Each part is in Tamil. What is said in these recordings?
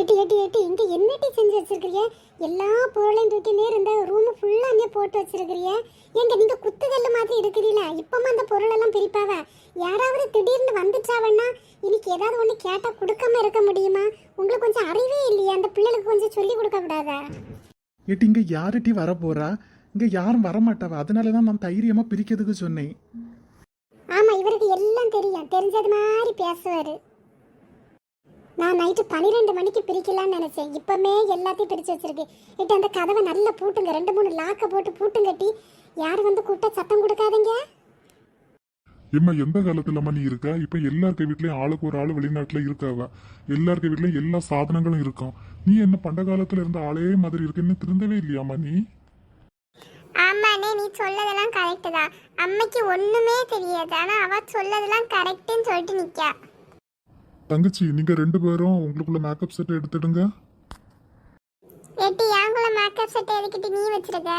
எட்டி எட்டி எட்டி இங்க என்னட்டி செஞ்சு வச்சிருக்கிறீங்க எல்லா பொருளையும் தூக்கி நேர் இந்த ரூம் ஃபுல்லா அங்கே போட்டு வச்சிருக்கிறீங்க எங்க நீங்க குத்துகல்லு மாதிரி இருக்கிறீல? இப்பமா அந்த பொருள் எல்லாம் பிரிப்பாவ? யாராவது திடீர்னு வந்துச்சாவன்னா இன்னைக்கு ஏதாவது ஒண்ணு கேட்டா கொடுக்காம இருக்க முடியுமா? உங்களுக்கு கொஞ்சம் அறிவே இல்லையா அந்த பிள்ளைகளுக்கு கொஞ்சம் சொல்லி கொடுக்க கூடாதா. ஏட்டி இங்கே யாருட்டி வர போறா இங்கே யாரும் வரமாட்டாவ? அதனால தான் நான் தைரியமாக பிரிக்கிறதுக்கு சொன்னேன். ஆமா இவருக்கு எல்லாம் தெரியும். தெரிஞ்சது மாதிரி பேசுவாரு. நான் நைட்டு பன்னிரெண்டு மணிக்கு பிரிக்கலாம்னு நினைச்சேன். இப்பமே எல்லாத்தையும் பிரிச்சு வச்சிருக்கு. இட்டு அந்த கதவை நல்லா பூட்டுங்க. ரெண்டு மூணு லாக்க போட்டு பூட்டும் கட்டி யார் வந்து கூட்ட சத்தம் கொடுக்காதீங்க. எம்மா எந்த காலத்துலம்மா நீ இருக்க? இப்ப எல்லாருக்க வீட்லயும் ஆளுக்கு ஒரு ஆளு வெளிநாட்டுல இருக்காவ. எல்லாருக்க வீட்லயும் எல்லா சாதனங்களும் இருக்கும். நீ என்ன பண்ட காலத்துல இருந்த ஆளே மாதிரி இருக்கு. இன்னும் திருந்தவே இல்லையாம்மா நீ ஆமாண்ணே நீ சொல்லதெல்லாம் கரெக்டு தான். அம்மைக்கு ஒண்ணுமே தெரியாது. ஆனா அவ சொல்லதெல்லாம் கரெக்டுன்னு சொல்லிட்டு நிக்கா. தங்கச்சி நீங்க ரெண்டு பேரும் உங்களுக்குள்ள மேக்கப் செட் எடுத்துடுங்க. எட்டி யாங்குள்ள மேக்கப் செட் எதுக்கிட்டு நீ வச்சிருக்க?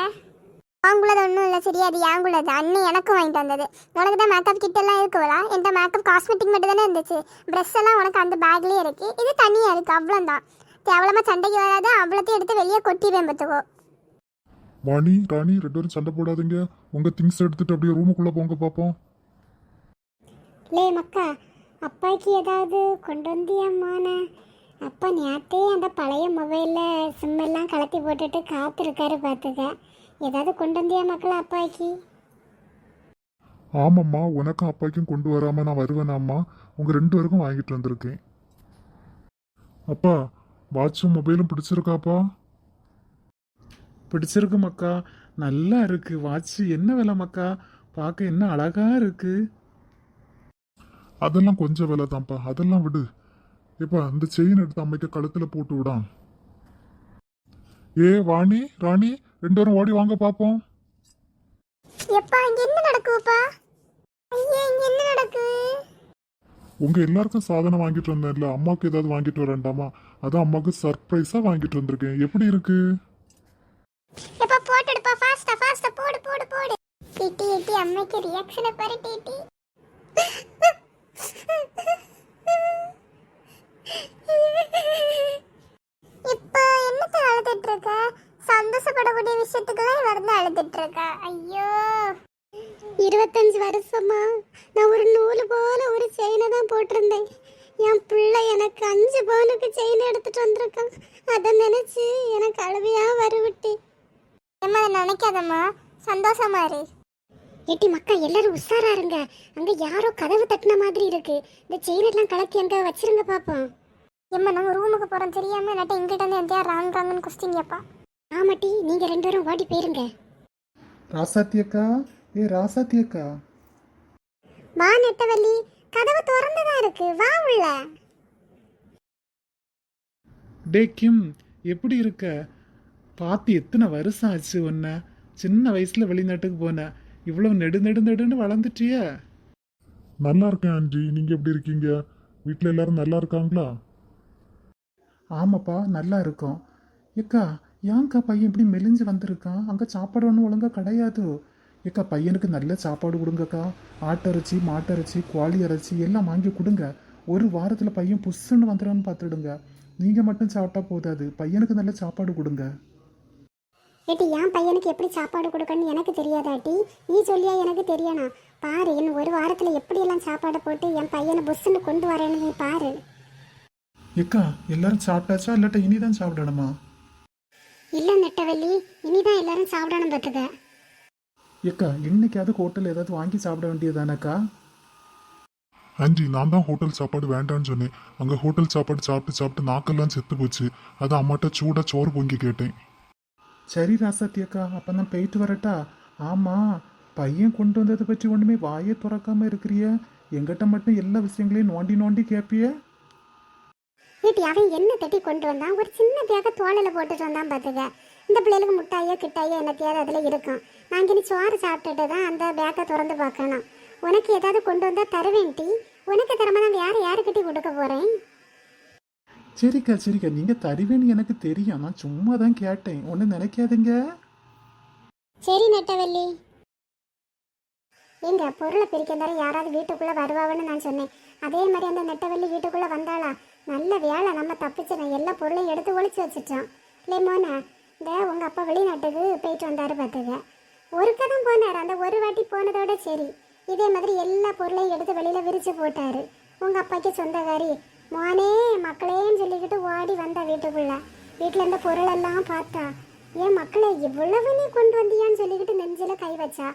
வாங்குள்ளது ஒன்றும் இல்லை சரி அது யாங்குள்ளது அண்ணன் எனக்கும் வாங்கிட்டு வந்தது. உனக்கு தான் மேக்கப் கிட் எல்லாம் இருக்குவலா என்கிட்ட மேக்கப் காஸ்மெட்டிக் மட்டும் தானே இருந்துச்சு. ப்ரெஷ் எல்லாம் உனக்கு அந்த பேக்லேயே இருக்கு. இது தனியாக இருக்கு அவ்வளோதான் தேவலமா சண்டைக்கு வராது அவ்வளோத்தையும் எடுத்து வெளியே கொட்டிடுவேன் பார்த்துக்கோ. வாணி ராணி ரெண்டு பேரும் சண்டை போடாதீங்க. உங்க திங்ஸ் எடுத்துட்டு அப்படியே ரூமுக்குள்ள போங்க பாப்போம். லே மக்கா அப்பாக்கு ஏதாவது கொண்டு வந்தியம்மான அப்பா நேத்தே அந்த பழைய மொபைலில் சிம் எல்லாம் கலத்தி போட்டுட்டு காத்திருக்காரு பார்த்துக்க ஏதாவது கொண்டு வந்தியா மக்களா அப்பாக்கு? ஆமாம்மா உனக்கும் அப்பாக்கும் கொண்டு வராம நான் வருவேனாம்மா. உங்க ரெண்டு பேருக்கும் வாங்கிட்டு வந்திருக்கேன். அப்பா வாட்சும் மொபைலும் பிடிச்சிருக்காப்பா? பிடிச்சிருக்கு மக்கா. நல்லா இருக்கு. வாட்ச் என்ன விலை மக்கா? பார்க்க என்ன அழகா இருக்கு. அதெல்லாம் கொஞ்சம் விலை தான்ப்பா. அதெல்லாம் விடு. ஏப்பா இந்த செயின் எடுத்து அம்மைக்கு கழுத்துல போட்டு விடாம் ஏ வாணி ராணி ரெண்டு பேரும் ஓடி வாங்க பாப்போம். எப்பா இங்க என்ன நடக்குதுப்பா? ஐயா இங்க என்ன நடக்கு? உங்க எல்லாருக்கும் சாதனம் வாங்கிட்டு வந்தேன்ல. அம்மாவுக்கு ஏதாவது வாங்கிட்டு வரேன்டாமா? அதான் அம்மாவுக்கு சர்ப்ரைஸா வாங்கிட்டு வந்திருக்கேன். எப்படி இருக்கு? எப்பா போட்டுடுப்பா ஃபாஸ்டா ஃபாஸ்டா போடு போடு போடு. டிட்டி டிட்டி அம்மைக்கு ரியாக்ஷனை பாரு டிட்டி இப்போ என்னத்த அழுதுட்டு இருக்க சந்தோஷப்படக்கூடிய விஷயத்துக்குலாம் வந்து அழுதுட்டு இருக்க ஐயோ. இருபத்தஞ்சு வருஷமா நான் ஒரு நூல் போல ஒரு செயினை தான் போட்டிருந்தேன். என் பிள்ளை எனக்கு அஞ்சு பவுனுக்கு செயின் எடுத்துட்டு வந்திருக்கான் அதை நினைச்சு எனக்கு அழுவையா வருவிட்டு அதை நினைக்காதம்மா. சந்தோஷமா இரு. ஏட்டி மக்கா எல்லாரும் உஷாரா இருங்க. அங்க யாரோ கதவு தட்டின மாதிரி இருக்கு. இந்த செயின் எல்லாம் கலக்கி அங்க வச்சிருங்க பாப்போம். ஏம்மா நாங்க ரூமுக்கு போறோம். தெரியாம இல்லாட்ட இங்கிட்ட இருந்து எந்தையா ராங் ராங்கன்னு ஆமாட்டி நீங்க ரெண்டு பேரும் ஓடி போயிருங்க. ராசாத்தி அக்கா ஏ ராசாத்தி அக்கா. வா நெட்டவள்ளி. கதவு திறந்துதா இருக்கு. வா உள்ள. டே கிம் எப்படி இருக்க? பார்த்து எத்தனை வருஷம் ஆச்சு உன்னை? சின்ன வயசுல வெளிநாட்டுக்கு போன. இவ்வளவு நெடு நெடு நெடுன்னு வளர்ந்துட்டிய. நல்லா இருக்கேன் ஆண்டி. நீங்க எப்படி இருக்கீங்க? வீட்ல எல்லாரும் நல்லா இருக்காங்களா? ஆமாப்பா நல்லா இருக்கும். ஏக்கா ஏன்க்கா பையன் இப்படி மெலிஞ்சு வந்திருக்கான்? அங்கே சாப்பாடு ஒன்றும் ஒழுங்கா கிடையாது. ஏக்கா பையனுக்கு நல்ல சாப்பாடு கொடுங்கக்கா. ஆட்டிறைச்சி மாட்டிறைச்சி கோழி இறைச்சி எல்லாம் வாங்கி கொடுங்க. ஒரு வாரத்தில் பையன் புஷ்ஷுன்னு வந்துடும்னு பார்த்துடுங்க. நீங்கள் மட்டும் சாப்பிட்டா போதாது. பையனுக்கு நல்ல சாப்பாடு கொடுங்க. ஏட்டி என் பையனுக்கு எப்படி சாப்பாடு கொடுக்கணும்னு எனக்கு தெரியாதாட்டி நீ சொல்லியா எனக்கு தெரியணும் பாரு இன்னும் ஒரு வாரத்துல எப்படியெல்லாம் சாப்பாடு போட்டு என் பையனை புஷ்ஷுன்னு கொண்டு வரேன்னு நீ பாரு. ஏக்கா எல்லாரும் சாப்பிட்டாச்சா? இல்லாட்ட இனிதான் சாப்பிடணுமா? இல்ல நெட்டவள்ளி இனிதான் எல்லாரும் சாப்பிடணும் பார்த்துக்க. ஏக்கா இன்னைக்காவது ஹோட்டல் ஏதாவது வாங்கி சாப்பிட வேண்டியதானக்கா ஆண்டி நான் தான் ஹோட்டல் சாப்பாடு வேண்டாம்னு சொன்னேன். அங்க ஹோட்டல் சாப்பாடு சாப்பிட்டு சாப்பிட்டு நாக்கெல்லாம் செத்து போச்சு. அதான் அம்மாட்ட சூடா சோறு பொங்கி கேட்டேன். சரி ராசாத்தி அக்கா அப்போ நான் போயிட்டு வரட்டா? ஆமாம் பையன் கொண்டு வந்ததை பற்றி ஒன்றுமே வாயே திறக்காமல் இருக்கிறிய? எங்கிட்ட மட்டும் எல்லா விஷயங்களையும் நோண்டி நோண்டி கேட்பிய ஏட்டி அவன் என்ன தட்டி கொண்டு வந்தான்? ஒரு சின்ன பேக்க தோளில் போட்டுட்டு வந்தான் பார்த்துக்க இந்த பிள்ளைகளுக்கு முட்டாயோ கிட்டாயோ என்ன தேவை அதில் இருக்கும். நான் இனி சோறு சாப்பிட்டுட்டு தான் அந்த பேக்கை திறந்து பார்க்கணும். உனக்கு ஏதாவது கொண்டு வந்தால் தருவேன்ட்டி உனக்கு தரமா நான் வேறு யாருக்கிட்டே கொடுக்க போகிறேன் சரிக்கா சரிக்கா. நீங்கள் தருவேன்னு எனக்கு தெரியும். நான் சும்மா தான் கேட்டேன். ஒன்றும் நினைக்காதீங்க. சரி நெட்டவள்ளி. எங்க பொருளை பிரிக்கிறதால யாராவது வீட்டுக்குள்ள வருவாங்கன்னு நான் சொன்னேன். அதே மாதிரி அந்த நெட்டவல்லி வீட்டுக்குள்ள வந்தாளா? நல்ல வேலை நம்ம தப்பிச்சிடோம் எல்லா பொருளையும் எடுத்து ஒழிச்சு வச்சுட்டோம். இல்லை மோனா இந்த உங்க அப்பா வெளிநாட்டுக்கு போயிட்டு வந்தாரு பார்த்துக்க. ஒருக்க தான் போனார். அந்த ஒரு வாட்டி போனதோட சரி. இதே மாதிரி எல்லா பொருளையும் எடுத்து வெளியில விரிச்சு போட்டாரு. உங்க அப்பாக்கு சொந்தக்காரி மானே மக்களேன்னு சொல்லிக்கிட்டு ஓடி வந்தா வீட்டுக்குள்ள. வீட்டில் இருந்த பொருள் எல்லாம் பார்த்தா ஏன் மக்களை இவ்வளவு நீ கொண்டு வந்தியான்னு சொல்லிக்கிட்டு நெஞ்சில் கை வச்சா?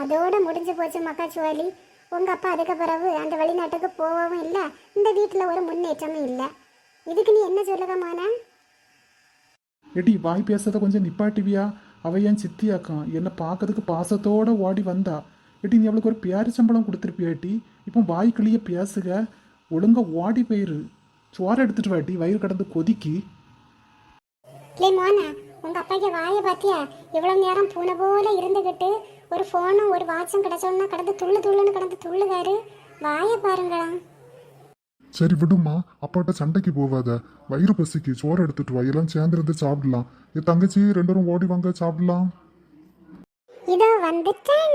அதோட முடிஞ்சு போச்சு மக்கா சுவாலி உங்கள் அப்பா அதுக்கு பிறகு அந்த வெளிநாட்டுக்கு போகவும் இல்லை இந்த வீட்டில் ஒரு முன்னேற்றமும் இல்லை. இதுக்கு நீ என்ன சொல்லுக மோனா? எடி வாய் பேசுறத கொஞ்சம் நிப்பாட்டுவியா? அவ என் சித்தியாக்கான் என்னை பார்க்கறதுக்கு பாசத்தோட ஓடி வந்தா. எட்டி நீ அவளுக்கு ஒரு பேரு சம்பளம் கொடுத்துருப்பியாட்டி இப்போ வாய் கிளிய பேசுக. ஒழுங்கா ஓடி போயிரு. சோறு எடுத்துட்டு வாட்டி வயிறு கடந்து கொதிக்கி. இல்லை மோனா உங்க அப்பாக்கு வாயை பார்த்தியா? இவ்வளவு நேரம் பூனை போல இருந்துகிட்டு ஒரு ஃபோனும் ஒரு வாட்சும் கிடைச்சோன்னா கடந்து துள்ளு துள்ளுன்னு கடந்து துள்ளுகாரு. வாயை பாருங்களா சரி விடுமா அப்பாட்ட சண்டைக்கு போவாத. வயிறு பசிக்கு. சோறு எடுத்துட்டு வா. எல்லாம் சேர்ந்து இருந்து சாப்பிடலாம். என் தங்கச்சி ரெண்டு பேரும் ஓடி வாங்க சாப்பிடலாம். இதோ வந்துட்டேன்.